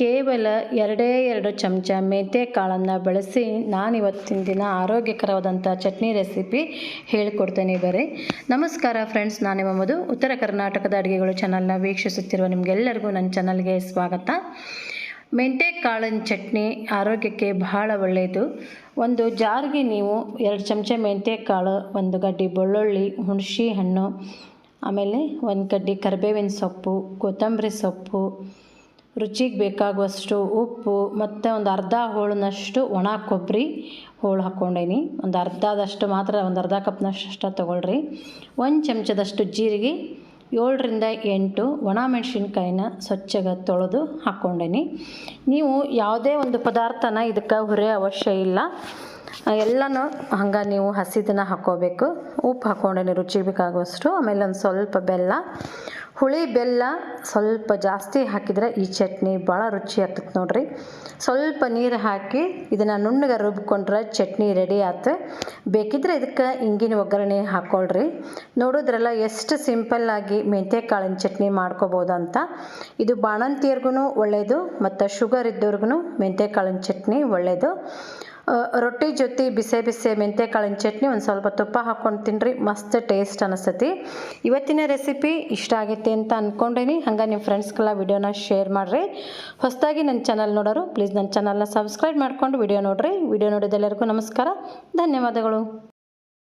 ಕೇವಲ ಎರಡೇ ಎರಡು ಚಮಚ ಮೆಂತ್ಯ ಕಾಳನ್ನು ಬಳಸಿ ನಾನು ಇವತ್ತಿನ ದಿನ ಆರೋಗ್ಯಕರವಾದಂಥ ಚಟ್ನಿ ರೆಸಿಪಿ ಹೇಳಿಕೊಡ್ತೇನೆ ಬರೀ. ನಮಸ್ಕಾರ ಫ್ರೆಂಡ್ಸ್, ನಾನು ನಿಮ್ಮ ಉತ್ತರ ಕರ್ನಾಟಕದ ಅಡುಗೆಗಳು ಚಾನಲ್ನ ವೀಕ್ಷಿಸುತ್ತಿರುವ ನಿಮಗೆಲ್ಲರಿಗೂ ನನ್ನ ಚಾನಲ್ಗೆ ಸ್ವಾಗತ. ಮೆಂತ್ಯ ಕಾಳಿನ ಚಟ್ನಿ ಆರೋಗ್ಯಕ್ಕೆ ಬಹಳ ಒಳ್ಳೆಯದು. ಒಂದು ಜಾರಿಗೆ ನೀವು ಎರಡು ಚಮಚ ಮೆಂತ್ಯ ಕಾಳು, ಒಂದು ಗಡ್ಡಿ ಬೆಳ್ಳುಳ್ಳಿ ಹುಣಸೆ ಹಣ್ಣು, ಆಮೇಲೆ ಒಂದು ಕಡ್ಡಿ ಕರಿಬೇವಿನ ಸೊಪ್ಪು, ಕೊತ್ತಂಬರಿ ಸೊಪ್ಪು ರುಚಿಗೆ ಬೇಕಾಗುವಷ್ಟು ಉಪ್ಪು ಮತ್ತು ಒಂದು ಅರ್ಧ ಹೋಳಿನಷ್ಟು ಒಣ ಕೊಬ್ಬರಿ ಹೋಳು ಹಾಕ್ಕೊಂಡೇನಿ ಒಂದು ಅರ್ಧದಷ್ಟು ಮಾತ್ರ, ಒಂದು ಅರ್ಧ ಕಪ್ನಷ್ಟು ತೊಗೊಳ್ರಿ. ಒಂದು ಚಮಚದಷ್ಟು ಜೀರಿಗೆ, ಏಳರಿಂದ ಎಂಟು ಒಣ ಮೆಣಸಿನ್ಕಾಯಿನ ಸ್ವಚ್ಛಗೆ ತೊಳೆದು ಹಾಕ್ಕೊಂಡೇನಿ ನೀವು ಯಾವುದೇ ಒಂದು ಪದಾರ್ಥನ ಇದಕ್ಕೆ ಹುರಿಯೋ ಅವಶ್ಯ ಇಲ್ಲ. ಎಲ್ಲನೂ ಹಂಗೆ ನೀವು ಹಸಿದನ್ನ ಹಾಕ್ಕೋಬೇಕು ಉಪ್ಪು ಹಾಕ್ಕೊಂಡೇನಿ ರುಚಿಗೆ ಬೇಕಾಗುವಷ್ಟು. ಆಮೇಲೆ ಒಂದು ಸ್ವಲ್ಪ ಬೆಲ್ಲ. ಹುಳಿ ಬೆಲ್ಲ ಸ್ವಲ್ಪ ಜಾಸ್ತಿ ಹಾಕಿದರೆ ಈ ಚಟ್ನಿ ಭಾಳ ರುಚಿ ಆಗ್ತದೆ ನೋಡ್ರಿ. ಸ್ವಲ್ಪ ನೀರು ಹಾಕಿ ಇದನ್ನು ನುಣ್ಣಗೆ ರುಬ್ಕೊಂಡ್ರೆ ಚಟ್ನಿ ರೆಡಿ ಆಯ್ತು ಬೇಕಿದ್ರೆ ಇದಕ್ಕೆ ಇಂಗಿನ ಒಗ್ಗರಣೆ ಹಾಕ್ಕೊಳ್ರಿ ನೋಡಿದ್ರೆಲ್ಲ ಎಷ್ಟು ಸಿಂಪಲ್ಲಾಗಿ ಕಾಳಿನ ಚಟ್ನಿ ಮಾಡ್ಕೋಬೋದು ಅಂತ. ಇದು ಬಾಣಂತಿಯರ್ಗೂ ಒಳ್ಳೆಯದು ಮತ್ತು ಶುಗರ್ ಇದ್ದವ್ರಿಗೂ ಕಾಳಿನ ಚಟ್ನಿ ಒಳ್ಳೆಯದು ರೊಟ್ಟಿ ಜೊತೆ ಬಿಸಿ ಬಿಸಿ ಮೆಂತ್ಯ ಕಾಳಿನ ಚಟ್ನಿ ಒಂದು ಸ್ವಲ್ಪ ತುಪ್ಪ ಹಾಕ್ಕೊಂಡು ತಿನ್ನಿರಿ ಮಸ್ತ್ ಟೇಸ್ಟ್ ಅನಿಸ್ತತಿ. ಇವತ್ತಿನ ರೆಸಿಪಿ ಇಷ್ಟ ಆಗೈತೆ ಅಂತ ಅಂದ್ಕೊಂಡೇನಿ ಹಂಗೆ ನಿಮ್ಮ ಫ್ರೆಂಡ್ಸ್ಗೆಲ್ಲ ವಿಡಿಯೋನ ಶೇರ್ ಮಾಡಿರಿ. ಹೊಸದಾಗಿ ನನ್ನ ಚಾನಲ್ ನೋಡೋರು ಪ್ಲೀಸ್ ನನ್ನ ಚಾನಲ್ನ ಸಬ್ಸ್ಕ್ರೈಬ್ ಮಾಡ್ಕೊಂಡು ವಿಡಿಯೋ ನೋಡಿರಿ. ವಿಡಿಯೋ ನೋಡಿದೆಲ್ಲರಿಗೂ ನಮಸ್ಕಾರ, ಧನ್ಯವಾದಗಳು.